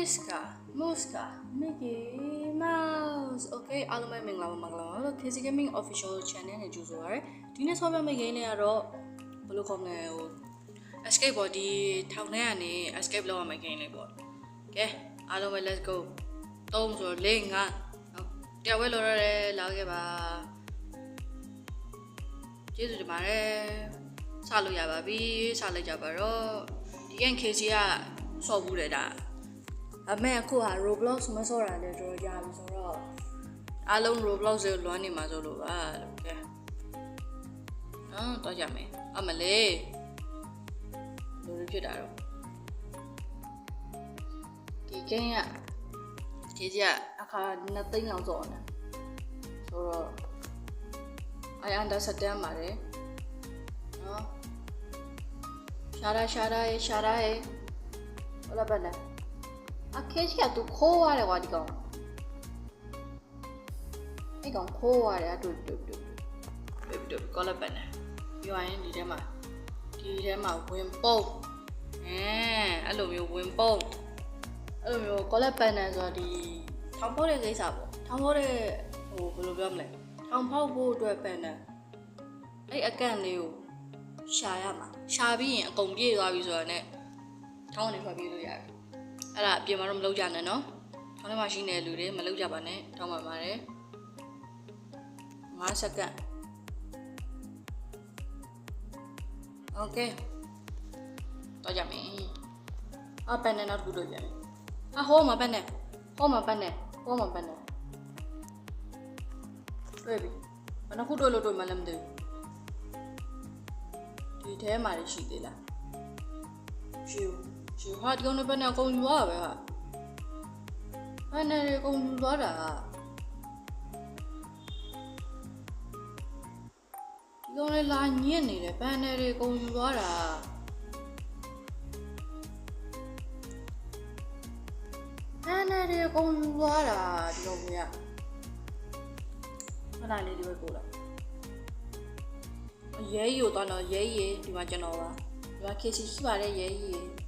Miska Muska Mickey Mouse Okay အားလုံးပဲမင်္ဂလာပါမင်္ဂလာပါလို့ KC Gaming Official Channel နဲ့ကြိုဆိုပါရစေဒီနေ့ဆော့ပြမယ့် game လေးကတော့ဘယ်လိုခေါ်မလဲဟို escape ပေါ့ဒီထောင်ထဲကနေ escape လုပ်ရမယ့် game လေးပေါ့ကဲအားလုံးပဲ let's go 3ဆိုတော့4 5နော်တရားဝဲလော်ရဲလာခဲ့ပါကျေးဇူးတင်ပါတယ်စလို့ရပါပြီစလိုက်ကြပါတော့ဒီ game KC ကဆော့ဘူးတယ်ဒါ အမေအခုဟာ Roblox မဆော့တာလည်းတော်တော်ကြာပြီဆိုတော့အားလုံး Roblox ကိုလွမ်းနေမှာဆိုလို့ပါကဲနော်တော့ကြမယ်အမလေးလိုလိုဖြစ်တာတော့ဒီ game က KC ကအခါနှစ်သိန်းလောက်စောနေဆိုတော့ I understand ပါတယ်နော်ရှာရာရှာရာရှာရာဟဲ့ဟောလာပါလား အခက်ကြီးကသူခိုးရတယ်ကွာဒီကောင်အဲ့ကောင်ခိုးရတယ်အတူတူတူတူတူကောလာပါလားပြောရင်ဒီထဲမှာဒီထဲမှာဝင်ပုံးအဲအဲ့လိုမျိုးဝင်ပုံးအဲ့လိုမျိုးကောလာပန်နန်ဆိုတော့ဒီထောင်ဖို့တဲ့ကိစ္စပေါ့ထောင်ဖို့တဲ့ဟိုဘယ်လိုပြောမလဲထောင်ဖောက်ဖို့အတွက်ပန်နန်အဲ့အကန့်လေးကိုရှာရမှာရှာပြီးရင်အကုန်ပြေးသွားပြီဆိုတော့ ਨੇ ထောင်းနေထွက်ပြေးလို့ရတယ် အဲ့ဒါအပြင်မှာတော့မလုပ်ကြနဲ့နော်ခေါင်းထဲမှာရှိနေတဲ့လူတွေမလုပ်ကြပါနဲ့တောင်းပန်ပါတယ်5စက္ကန့် Okay တော့ကြမယ်အပန်နဲ့နောက်တစ်ခုလုပ်ကြမယ်အဟိုးမှာပန်နဲ့ဟိုးမှာပန်နဲ့ဟိုးမှာပန်နဲ့တွေ့ပြီဘယ်နှခုတွေ့လို့တွေ့မှလည်းမသိဘူးဒီထဲမှာရှိသေးလားရှိဘူး ရှိဘူးဟာဒီကောင်နဲ့ပန်နဲ့အကုန်ယူရပဲဟာပန်နဲ့အကုန်ယူသွားတာဟာဒီကောင်လေးလာညစ်နေတယ်ပန်နဲ့တွေအကုန်ယူသွားတာပန်နဲ့တွေအကုန်ယူသွားတာဒီကောင်ကြီးကခဏလေးဒီဘက်ကိုလာရဲရီကိုတော့တော့ရဲရီဒီမှာကျွန်တော်ပါဒီမှာ KC ရှိပါတယ်ရဲရီ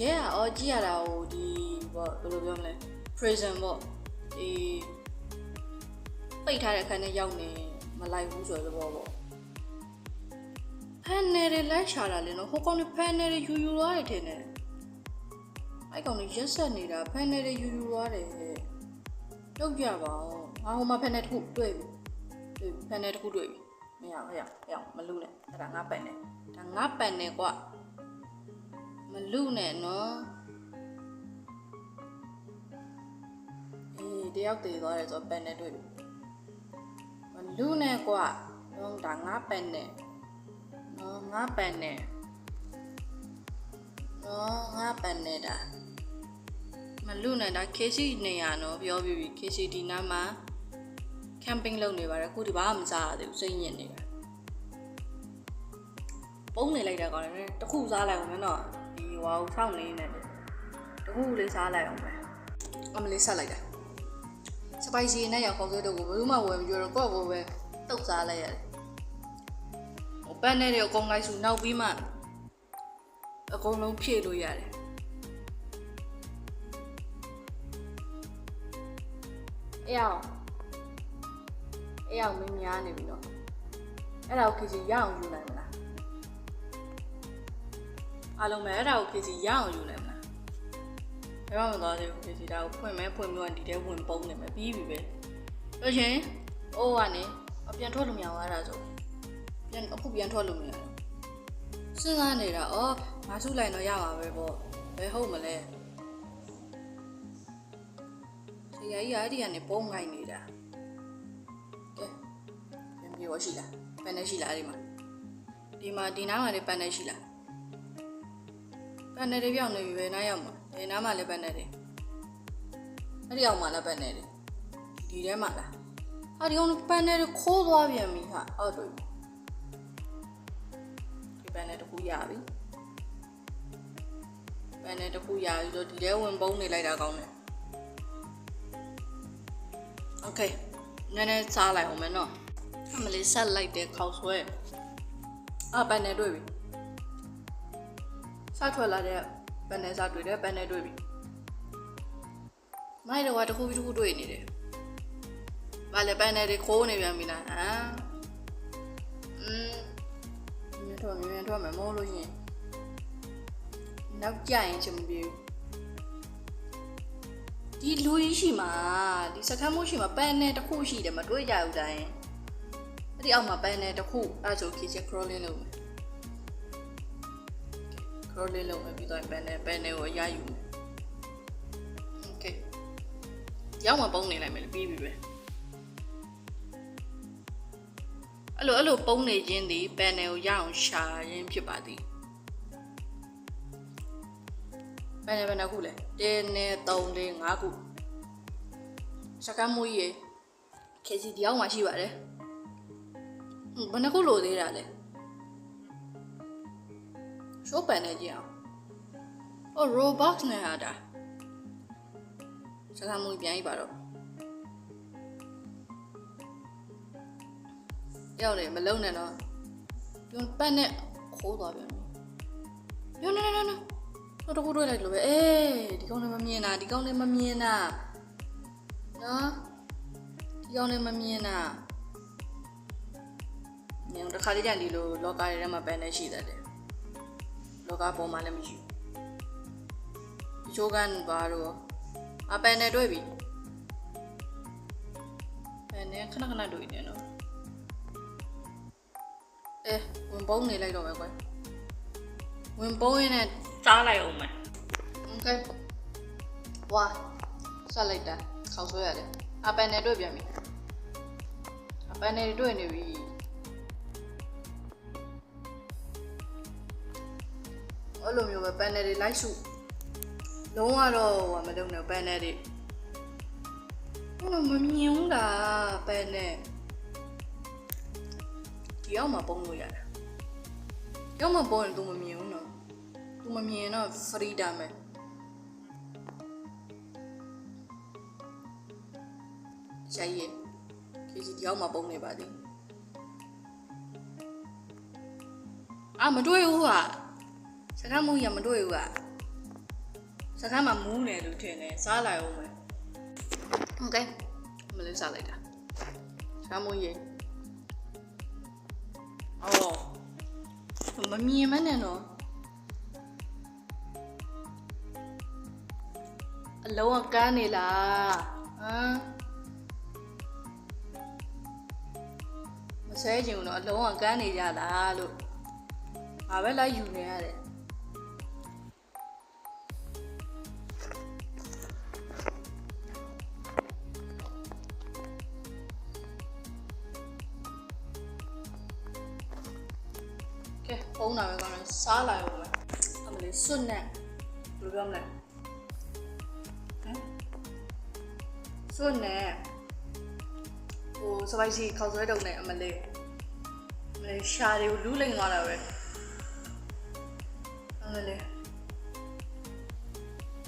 ရဲကအော်ကြည့်ရတာဟိုဒီဘောဘယ်လိုပြောမလဲ prison ပေါ့ဒီပိတ်ထားတဲ့အခန်းထဲရောက်နေမလိုက်ဘူးဆိုတဲ့ဘောပေါ့ဖန်နယ်တွေလိုက်ရှာတာလေနော်ဟိုကောင်တွေဖန်နယ်တွေယူယူသွားတယ်ထင်တယ်အဲ့ကောင်တွေရက်ဆက်နေတာဖန်နယ်တွေယူယူသွားတယ်လောက်ကြပါဦးငါဟိုမှာဖန်နယ်တစ်ခုတွေ့ပြီတွေ့ဖန်နယ်တစ်ခုတွေ့ပြီမရဘူးရရမလူနဲ့အဲ့ဒါငါပန်နယ်ဒါငါပန်နယ်ကွာ မလူနဲ့နော်အေးတယောက်တည်သွားတယ်ဆိုတော့ပန်နယ်တွေ့ပြီမလူနဲ့ကွာတော့ဒါငါပန်နယ်နော်ငါပန်နယ်နော်ငါပန်နယ်ဒါမလူနဲ့ဒါ KC နေရနော်ပြောပြပြီ KC ဒီနားမှာ camping လုပ်နေပါတယ်အခုဒီဘာမှမစားရသေးဘူးစိတ်ညစ်နေတာပုံးနေလိုက်တာကောင်းတယ်တခုစားလိုက်အောင်မယ်နော်ဒီ ဟွာကိုဖောက်နေနေတယ်တခုလေးစားလိုက်အောင်မယ်အမလေးဆက်လိုက်တာ spicy နဲ့ရောက်ခေါင်းဆွဲတော့ကိုဘယ်သူမှဝယ်မပြောတော့ကိုယ့်ကိုယ်ပဲတုတ်စားလိုက်ရတယ်ဟိုပန်းနဲ့တွေအကုန်လိုက်စုနောက်ပြီးမှအကုန်လုံးဖြည့်လို့ရတယ်အေးအောင်အေးအောင်မင်းများနေပြီနော်အဲ့ဒါကို KC ရအောင်ယူနိုင်မလား အားလုံးပဲအဲ့ဒါကို KC ရအောင်ယူနိုင်မလားဘယ်မှမသွားသေးဘူး KC ဒါကိုဖွင့်မဲဖွင့်ပြီးတော့ဒီထဲဝင်ပုံးနေမယ်ပြီးပြီပဲပြောချင်းအိုးကနေအပြန်ထွက်လို့မရဘူးအဲ့ဒါဆိုပြန်အခုပြန်ထွက်လို့မရဘူးစဉ်းစားနေတာဩငါစုလိုက်တော့ရပါပဲပေါ့ဘယ်ဟုတ်မလဲဆရာကြီးအဲ့ဒီကနေပုံငိုင်းနေတာကဲပြန်ပြေရှိလားပန်နေရှိလားဒီမှာဒီမှာဒီနားမှာလည်းပန်နေရှိလား ပန်နေတွေပြောင်းနေပြီပဲနားရောက်မှာဒီနားမှာလည်းပန်နေတယ်အဲ့ဒီအောင်မှာလည်းပန်နေတယ်ဒီထဲမှာလားဟာဒီကောင်ပန်နေတွေခိုးသွားပြန်ပြီဟာအော်တွေ့ပြီဒီပန်နေတစ်ခုရပြီပန်နေတစ်ခုရပြီဆိုဒီထဲဝင်ပုံးနေလိုက်တာကောင်းတယ်โอเคနည်းနည်းစားလိုက်အောင်မယ်နော်အမလေးဆက်လိုက်တဲ့ခေါက်ဆွဲအပန်နေတွေ့ပြီ စထွက်လာတဲ့ပန်နယ်စတွေ့တယ်ပန်နယ်တွေ့ပြီမိုက်တော့ကတစ်ခုပြီးတစ်ခုတွေ့နေတယ်ဘာလဲပန်နယ်တွေခိုးနေပြန်ပြီလားဟမ်อืมမြင်တော့မြင်တော့မမိုးလို့ရင်နောက်ကြရင်ချင်မပြေဘူးဒီလူကြီးရှိမှာဒီစကမ်းမိုးရှိမှာပန်နယ်တစ်ခုရှိတယ်မတွေ့ကြဘူးတိုင်းအဲ့ဒီအောက်မှာပန်နယ်တစ်ခုအဲ့ဒါဆို kitchen crawling လုပ်မယ် crawling လုပ်မယ်ပြီးတော့ပန်နယ်ပန်နယ်ကိုအရယူမယ် okay ရောက်မှပုံနေလိုက်မယ်လေပြီးပြီပဲအဲ့လိုအဲ့လိုပုံနေခြင်းဒီပန်နယ်ကိုရအောင်ရှာရင်းဖြစ်ပါသည်ပန်နယ်ဘယ်နှခုလဲ1နဲ့3လေး5ခုစကမ်းမွေးရေခေစီတယောက်မှရှိပါတယ်ဟွန်းဘယ်နှခုလိုသေးတာလဲ ရှိုးပန်နေကြည့်အောင်အော် Robux နဲ့ဟာတာစကားမွေးပြန်ပြီပါတော့ရောက်နေမလုံနဲ့တော့ပြုံးပတ်နဲ့ခိုးသွားပြန်ပြီပြုံးနေနေနေတော့တကူတွေ့လိုက်လို့ပဲအေးဒီကောင်လည်းမမြင်တာဒီကောင်လည်းမမြင်တာနော်ဒီကောင်လည်းမမြင်တာညောင်တစ်ခါလေးတည်းဒီလိုလောကရဲ့ထဲမှာပန်းနေရှိတတ်တယ် လောကပေါ်မှာလည်းမရှိဘူးဒီချိုးကန်ဘာတော့အပန်းနဲ့တွေ့ပြီပန်းနဲ့ခဏခဏတွေ့နေတော့အဲဝင်ပုံးနေလိုက်တော့ပဲကွယ်ဝင်ပုံးရင်းနဲ့စားလိုက်အောင်မယ်โอเคဝါဆက်လိုက်တာခေါက်ဆွဲရတယ်အပန်းနဲ့တွေ့ပြန်ပြီအပန်းနဲ့တွေ့နေပြီ အဲ့လိုမျိုးပဲပန်နယ်တွေလိုက်စုလုံးဝတော့ဟိုမလုံးနဲ့ပန်နယ်တွေဟိုမမြင်ဘူးလားပန်နယ်ဒီရောက်မှပုံလို့ရတယ်ရောက်မှပုံရင် तू မမြင်ဘူးနော် तू မမြင်တော့ freedom ပဲရှာရည်ခေစီဒီရောက်မှပုံနေပါသေးအာမတွေ့ဘူးဟာ စကားမူရမတွေ့ဘူးကစကားမှာမူးနေလို့ထင်တယ်စားလိုက်အောင်မယ်โอเคမလေးစားလိုက်တာစကားမူရအော်မမြင်မနဲ့တော့အလုံးကကန်းနေလားဟမ်မဆဲချင်ဘူးတော့အလုံးကကန်းနေကြလားလို့ငါပဲလိုက်ယူနေရတ ယ်ကဲပုံးတာပဲကောင်းတယ်စားလိုက်အောင်ပဲအမလေးစွတ်နဲ့ဘယ်လိုပြောမလဲဟမ်စွတ်နဲ့ဟိုစပိုက်စီခောက်ဆွဲတုံနဲ့အမလေးအမလေးရှာတွေကိုလူးလိမ်သွားတာပဲအမလေး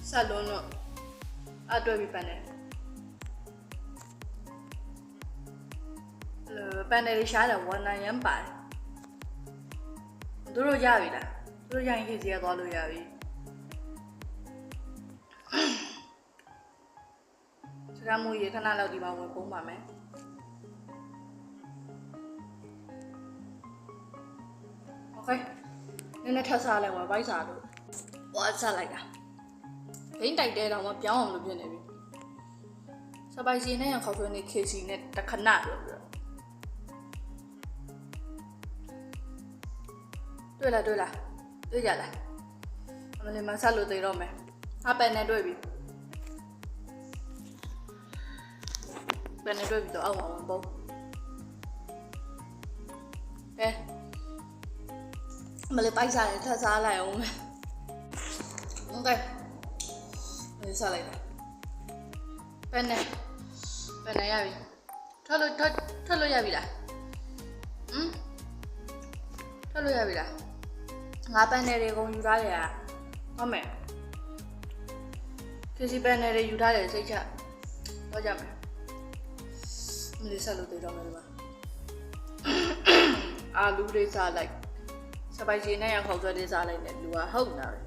ဆက်လုံးတော့အတွေ့ပြီပန်တယ်ပန်တယ်ရှားတယ်ဝန်နိုင်ရမ်းပါတယ် သူတို့ရပြီလားသူတို့ရရင်ခေစီကသွားလို့ရပြီစကားမူရေခဏလောက်ဒီမှာဝင်ပုံးပါမယ်โอเคနည်းနည်းထပ်စားလိုက်ပါဘိုက်စားလို့ဝါစားလိုက်တာဘိန်းတိုက်တဲတော့မပြောင်းအောင်လို့ဖြစ်နေပြီစပိုက်စီနဲ့ရခေါက်ဆွဲနေခေစီနဲ့တခဏလို့ပြော တွေ့လားတွေ့လားတွေ့ကြလားအမလေးမဆက်လို့သိတော့မယ်ဟာပန်နဲ့တွေ့ပြီပန်နဲ့တွေ့ပြီတော့အောက်အောင်ပုံကဲအမလေးပိုက်စားရင်ထပ်စားလိုက်အောင်မယ်ဟုတ်ကဲ့လေးစားလိုက်ပါပန်နဲ့ပန်နဲ့ရပြီထွက်လို့ထွက်ထွက်လို့ရပြီလားဟမ်ထွက်လို့ရပြီလား ငါပန်နယ်တွေအကုန်ယူထားရတာဟုတ်မယ်ခေစီပန်နယ်တွေယူထားတယ်စိတ်ချတော့ကြမယ်မလေးဆက်လို့သေးတော့မယ်ဒီမှာအာလူလေးစားလိုက်စစပိုက်စီနဲ့ရခေါက်ဆွဲလေးစားလိုက်တယ်လူကဟုတ်တာပဲ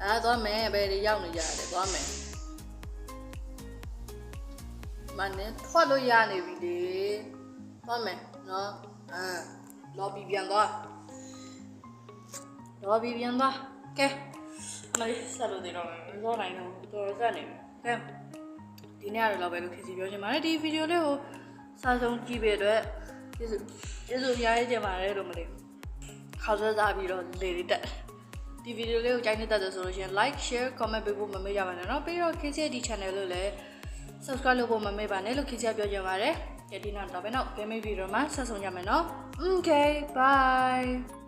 အဲသွားမယ်ဘယ်ဒီရောက်နေကြတယ်သွားမယ်မနဲ့ထွက်လို့ရနေပြီလေသွားမယ်နော် အာလော်ဘီပြန်သွားလော်ဘီပြန်သွားကဲမလေးဆက်လို့သေးတော့မယ်မစောနိုင်တော့တော်တော်ဆက်နေပြီကဲဒီနေ့ကတော့ပဲလို့ခင်စီပြောချင်ပါတယ်ဒီဗီဒီယိုလေးကိုစာဆုံးကြည့်ပေးအတွက်ကျေးဇူးကျေးဇူးအများကြီးတင်ပါတယ်လို့မလေးခေါက်ဆွဲစားပြီးတော့လေလေးတက်ဒီဗီဒီယိုလေးကိုကြိုက်နေတဲ့ဆိုလို့ရှိရင် like share comment ပေးဖို့မမေ့ကြပါနဲ့เนาะပြီးတော့ခင်စီဒီ channel လို့လည်း subscribe လုပ်ဖို့မမေ့ပါနဲ့လို့ခင်စီပြောချင်ပါတယ် ကဲဒီနောက်တော့ပဲနော်ဂိမ်းမီဗီဒီယိုမှာဆက်ဆုံကြမယ်နော် Okay bye